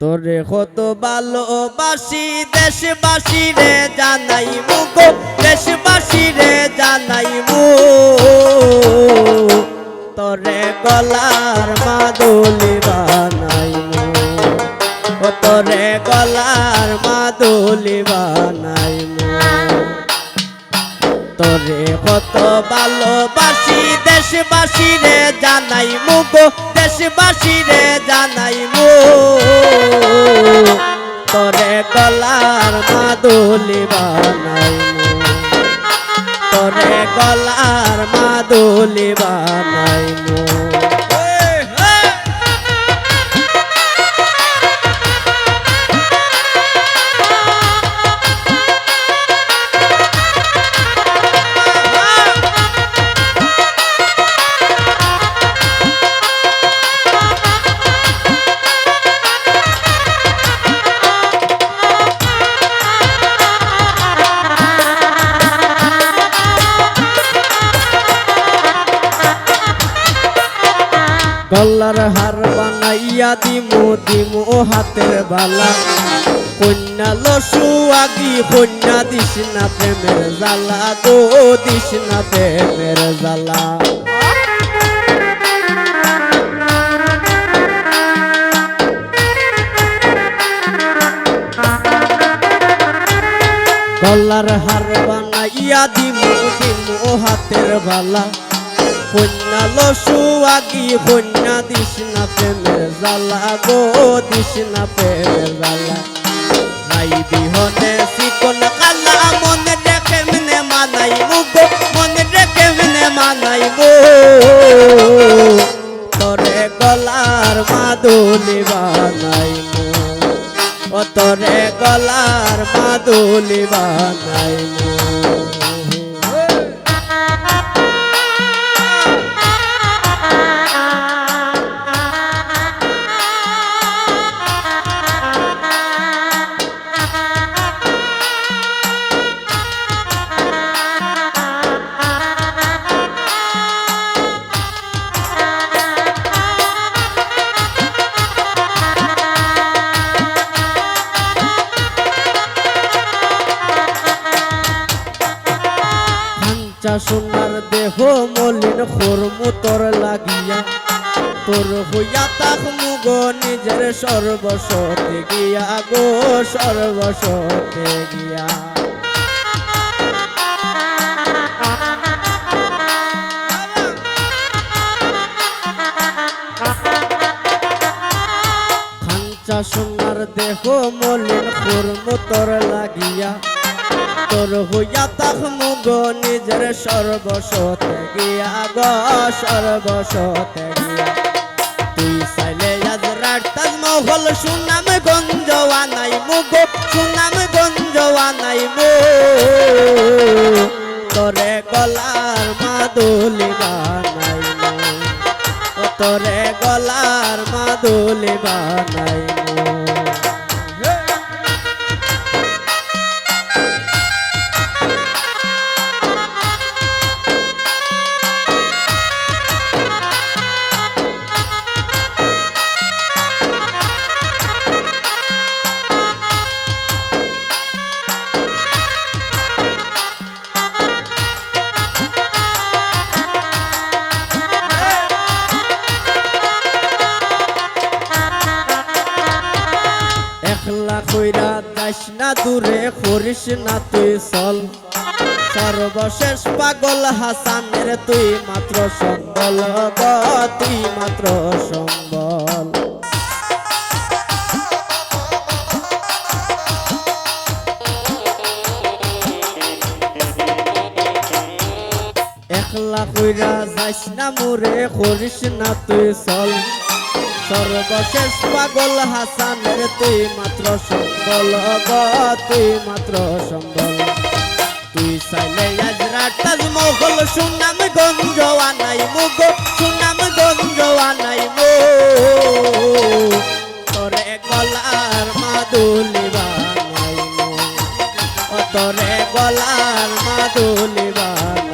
তোরে কত ভালোবাসি, দেশবাসী রে জানাই মুখ দেশবাসী রে জানাই মু তোরে গলার মাদুলি বানাই তোরে গলার মাদুলি বানাই তোরে কত ভালোবাসি, দেশবাসী রে জানাই মুখ দেশবাসী রে জানাই মু। তোরে গলার মাদুলি বানাই তোরে গলার মাদুলি বানাই গলার হার বানাইয়া দিমু দিমু হাতের বালা। কন্যা লসু আগি, কন্যা দিস না প্রেমের জ্বালা গো, দিস না প্রেমের জ্বালা। গলার হার বানাইয়া দিমু দিমু হাতের বালা। কন্যা লসু আগি কন্যা দিস না প্রেমের জ্বালা গো, দিস না প্রেমের জ্বালা। নাই বিহনে শিকন কালা, মনে রেখে মনে মানাই মুগ মনে রেখে মনে মানাই গো। তোরে গলার মাদুলি বানাই ও তোরে গলার মাদুলি বানাই খাঞ্চা সোনার দেহ মলিন খোরমুতর লাগিয়া। তোর হইয়া তাক মুগ নিজের সর্বসতে গিয়া গো, সর্বসতে গিয়া। খাঞ্চা সোনার দেহ মলিন খোরমুতর লাগিয়া। তোর হইয়া তাক মুগ নিজের সর্বসতে গিয়া গ, সর্বসতে গিয়া। তুই চাইলে আজ রাতাজ মহল সুনাম গঞ্জ আনাই মুগ সুনাম গঞ্জ আনাই মো তোরে গলার মাদুলি বানাই তোরে গলার মাদুলি বানাই না দূরে করিস না তুই চল। সর্বশেষ পাগল হাসানের তুই মাত্র সম্বল তুই মাত্র সম্বল। একলা কইরা যাস না মুরে, করিস না তুই চল। সর্বশেষ পাগল হাসানের তুই মাত্র সম্বল তুই মাত্র সম্বল। তুই চাইলে আজ রাতাজ মহল সুনাম গঞ্জ আনাই মুগ, সুনাম গঞ্জ আনাই মো। তোরে গলার মাদুলি বানাই মো। তোরে গলার মাদুলি বানাই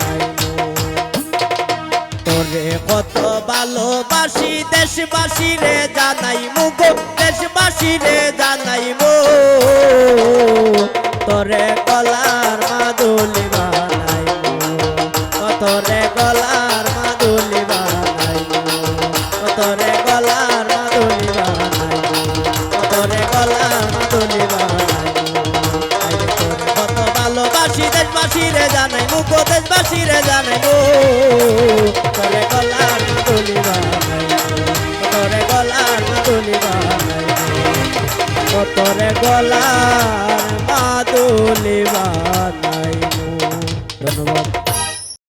ভালোবাসি দেশবাসী রে জানাই মুগ দেশবাসী দেশবাসীরে জানাইব তরে গলার দেশবাসীরে জানাইব গো দেশবাসীরে জানাইব তোরে গলার মাদুলি বানাই কতরে গলার মাদুলি বানাই কতরে গলার মাদুলি বানাই